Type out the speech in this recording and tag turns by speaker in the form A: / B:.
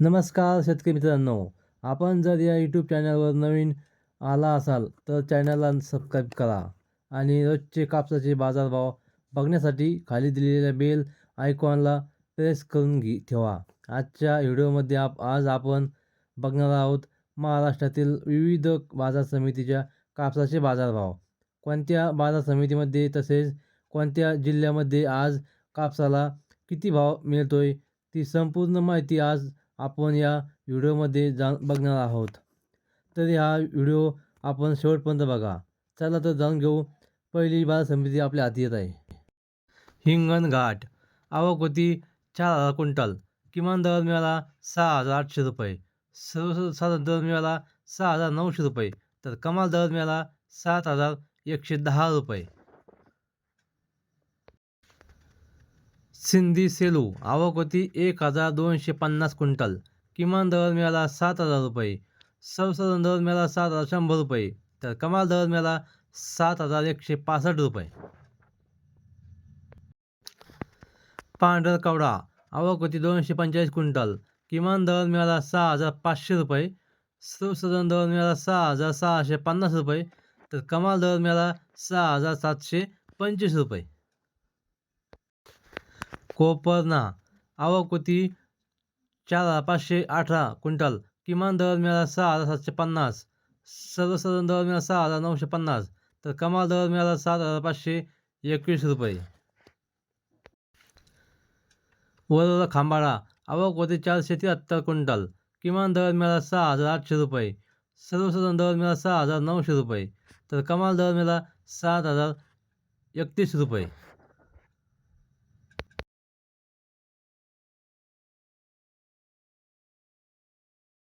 A: नमस्कार शेतकरी मित्रांनो. आपण जर या यूट्यूब चॅनलवर नवीन आला असाल तर चॅनलला सबस्क्राईब करा आणि रोजचे कापसाचे बाजारभाव बघण्यासाठी खाली दिलेल्या बेल आयकॉनला प्रेस करून घे ठेवा. आजच्या व्हिडिओमध्ये आप आज आपण बघणार आहोत महाराष्ट्रातील विविध बाजार समितीच्या कापसाचे बाजारभाव. कोणत्या बाजार समितीमध्ये तसेच कोणत्या जिल्ह्यामध्ये आज कापसाला किती भाव मिळतोय ती संपूर्ण माहिती आज आपण या व्हिडिओमध्ये जा बघणार आहोत. तर हा व्हिडिओ आपण शेवटपर्यंत बघा. चला तर जाणून घेऊ. पहिली बाजार समिती आपल्या हाती येत आहे. हिंगणघाट आवक होती चार हजार क्विंटल. किमान दर मिळाला सहा हजार आठशे रुपये. सर्वसाधारण दर मिळाला सहा हजार नऊशे रुपये. तर कमाल दर मिळाला सात हजार एकशे दहा रुपये. सिंधी सेलू आवक होती एक हजार दोनशे पन्नास क्विंटल. किमान दर मिळाला सात हजार रुपये. सर्वसाधारण दर मिळाला सात हजार शंभर रुपये. तर कमाल दर मिळाला सात हजार एकशे पासष्ट रुपये. पांढर कवडा आवक होती दोनशे पंचेचाळीस क्विंटल. किमान दर मिळाला सहा हजार पाचशे रुपये. सर्वसाधारण दर मिळाला सहा हजार सहाशे पन्नास रुपये. तर कमाल दर मिळाला सहा हजार सातशे पंचवीस रुपये. कोपरना आवक होती चार हजार पाचशे अठरा क्विंटल. किमान दर मिळाला सहा हजार सातशे पन्नास. सर्वसाधारण दर मिळाला सहा हजार नऊशे पन्नास. तर कमाल दर मिळाला सात हजार पाचशे एकवीस रुपये. वरोरा खांबाळा. आवक होते चारशे त्र्याहत्तर क्विंटल. किमान दर मिळाला सहा हजार आठशे रुपये. सर्वसाधारण दर मिळाला सहा हजार नऊशे रुपये. तर कमाल दर मिळाला सात हजार एकतीस रुपये.